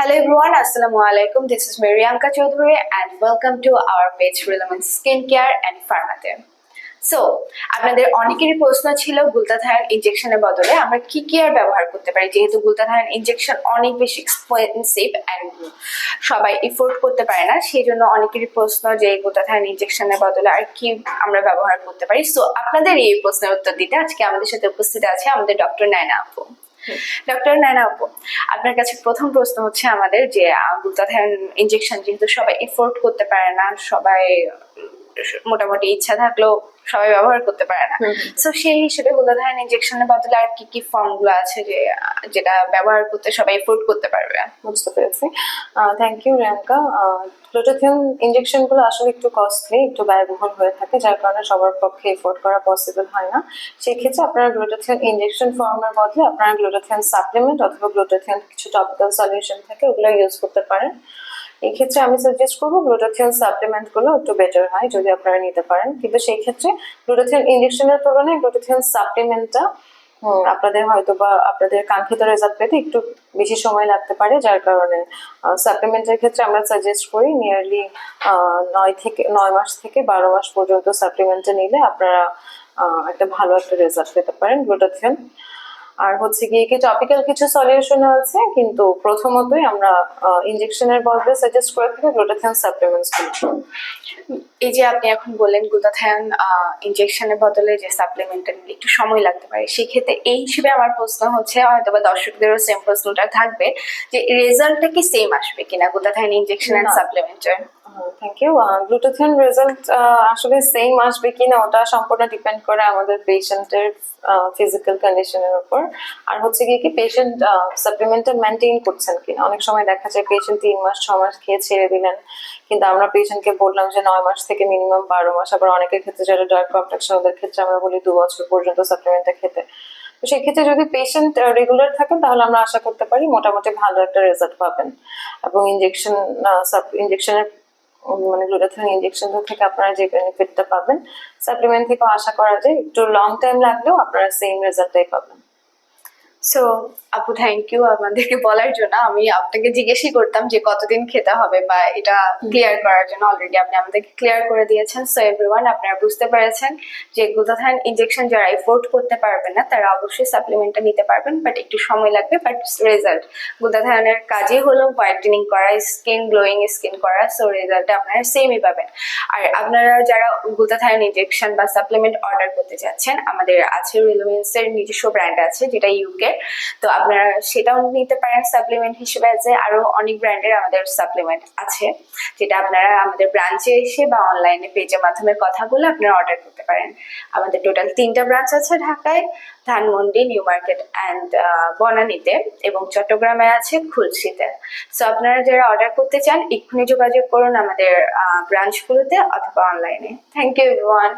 Hello everyone, Assalamu alaikum. This is Marianka Chaudhary and welcome to our page Relevant Skincare and Pharmaতে so আপনাদের অনেকেরই প্রশ্ন ছিল glutathione ইনজেকশনের বদলে আমরা কি কি আর ব্যবহার করতে পারি? যেহেতু গ্লুটাথায়ন ইনজেকশন অনেক বেশি এক্সপেন্সিভ অ্যান্ড সবাই এফোর্ড করতে পারে না সেই জন্য অনেকেরই প্রশ্ন যে গ্লুটাথায়ন ইনজেকশনের বদলে আর কি আমরা ব্যবহার করতে পারি? সো আপনাদের এই প্রশ্নের উত্তর দিতে আজকে আমাদের সাথে উপস্থিত আছে আমাদের ডক্টর নায়না আপু। ডক্টর নায়না আপু আপনার কাছে প্রথম প্রশ্ন হচ্ছে আমাদের যে গ্লুটাথায়ন ইনজেকশন যেহেতু সবাই এফোর্ড করতে পারে না, সবাই মোটামুটি ইচ্ছা থাকলেও সবাই ব্যবহার করতে পারে না। তো সেই হিসেবে গ্লুটাথায়ন ইনজেকশনের বদলে আর কি কি ফর্মগুলো আছে যে যেটা ব্যবহার করতে সবাই এফোর্ড করতে পারবে? বুঝতে পেরেছি। থ্যাংক ইউ রিয়াঙ্কা গ্লুটাথিয়ন ইঞ্জেকশনগুলো আসলে একটু কস্টলি একটু ব্যয়বহুল হয়ে থাকে যার কারণে সবার পক্ষে এফোর্ড করা পসিবল হয় না। সেই ক্ষেত্রে আপনারা গ্লুটাথিয়ন ইঞ্জেকশন ফর্মের বদলে আপনারা গ্লুটাথিয়ন সাপ্লিমেন্ট অথবা গ্লুটাথিয়ন কিছু টপিক্যাল সলিউশন থাকে ওগুলো ইউজ করতে পারেন। এই ক্ষেত্রে আমি সাজেস্ট করব গ্লুটাথিয়ন সাপ্লিমেন্টগুলো একটু বেটার হয় যদি আপনারা নিতে পারেন। কিন্তু সেই ক্ষেত্রে গ্লুটাথিয়ন ইঞ্জেকশনের তুলনায় গ্লুটাথিয়ন সাপ্লিমেন্টটা আপনাদের হয়তো বা আপনাদের কাঙ্ক্ষিত রেজাল্ট পেতে একটু বেশি সময় লাগতে পারে। যার কারণে সাপ্লিমেন্টের ক্ষেত্রে আমরা সাজেস্ট করি নিয়ারলি নয় থেকে, নয় মাস থেকে বারো মাস পর্যন্ত সাপ্লিমেন্টে নিলে আপনারা একটা ভালো একটা রেজাল্ট পেতে পারেন গ্লুটাথিয়ন আর হচ্ছে গিয়ে কি টপিক্যাল কিছু সলিউশন আছে কিন্তু প্রথমতই আমরা ইনজেকশনের বদলে সাজেস্ট করে থাকি গ্লুটাথিয়ন সাপ্লিমেন্টস এই যে আপনি এখন বললেন গ্লুটাথায়ন ইনজেকশনের বদলে যে সাপ্লিমেন্টটা নিলে একটু সময় লাগতে পারে সেক্ষেত্রে এই হিসেবে আমার প্রশ্ন হচ্ছে হয়তো বা দর্শকদেরও সেম প্রশ্নটা থাকবে যে রেজাল্টটা কি সেম আসবে কিনা গ্লুটাথায়ন ইনজেকশন এন্ড না। সাপ্লিমেন্টের থ্যাংক ইউ গ্লুটাথিয়ন রেজাল্ট আসলে সেম আসবে কিনা ওটা সম্পূর্ণ ডিপেন্ড করে আমাদের পেশেন্টের ফিজিক্যাল কন্ডিশনের উপর। আর হচ্ছে গিয়ে কি পেশেন্ট সাপ্লিমেন্টটা মেনটেন করছেন কিনা? অনেক সময় দেখা যায় পেশেন্ট তিন মাস, ছ মাস খেয়ে ছেড়ে দিলেন। কিন্তু আমরা পেশেন্টকে বললাম যে নয় মাস থেকে মিনিমাম বারো মাস। আবার অনেকের ক্ষেত্রে যারা ডার্ক কমপ্লেক্সন ওদের ক্ষেত্রে আমরা বলি দু বছর পর্যন্ত সাপ্লিমেন্টটা খেতে। তো সেক্ষেত্রে যদি পেশেন্ট রেগুলার থাকেন, তাহলে আমরা আশা করতে পারি মোটামুটি ভালো একটা রেজাল্ট পাবেন। এবং ইনজেকশন ইনজেকশনের মানে গ্লুটাথিয়ন ইনজেকশন থেকে আপনারা যে বেনিফিটটা পাবেন সাপ্লিমেন্ট থেকে আশা করা যায়, একটু লং টাইম লাগলেও আপনারা সেম রেজাল্টটাই পাবেন। সো আপু থ্যাংক ইউ আমাদেরকে বলার জন্য। আমি আপনাকে জিজ্ঞেসই করতাম যে কতদিন খেতে হবে বা এটা ক্লিয়ার করার জন্য অলরেডি আপনি আমাদেরকে ক্লিয়ার করে দিয়েছেন। সো এভরিওয়ান আপনারা বুঝতে পেরেছেন যে গ্লুটাথায়ন ইনজেকশন যারা এফোর্ড করতে পারবেন না তারা অবশ্যই সাপ্লিমেন্টটা নিতে পারবেন বাট একটু সময় লাগবে বাট রেজাল্ট গ্লুটাথায়নের কাজই হলো হোয়াইটেনিং করা স্কিন গ্লোয়িং স্কিন করা সো রেজাল্টটা আপনারা সেমই পাবেন। আর আপনারা যারা গ্লুটাথায়ন ইনজেকশন বা সাপ্লিমেন্ট অর্ডার করতে চাচ্ছেন আমাদের আছে রিলোভেন্সের নিজস্ব ব্র্যান্ড আছে যেটা ইউকে তো আপনারা সেটাও নিতে পারেন সাপ্লিমেন্ট হিসেবে যে আরও অনেক ব্র্যান্ডের আমাদের সাপ্লিমেন্ট আছে, যেটা আপনারা আমাদের ব্রাঞ্চে এসে বা অনলাইনে পেজের মাধ্যমে কথা বলে আপনারা অর্ডার করতে পারেন। আমাদের টোটাল তিনটা ব্রাঞ্চ আছে ঢাকায়, ধানমন্ডি, নিউ মার্কেট অ্যান্ড বনানীতে এবং চট্টগ্রামে আছে খুলশিতে। সো আপনারা যারা অর্ডার করতে চান, এক্ষুনি যোগাযোগ করুন আমাদের ব্রাঞ্চগুলোতে অথবা অনলাইনে থ্যাংক ইউ এভরিওয়ান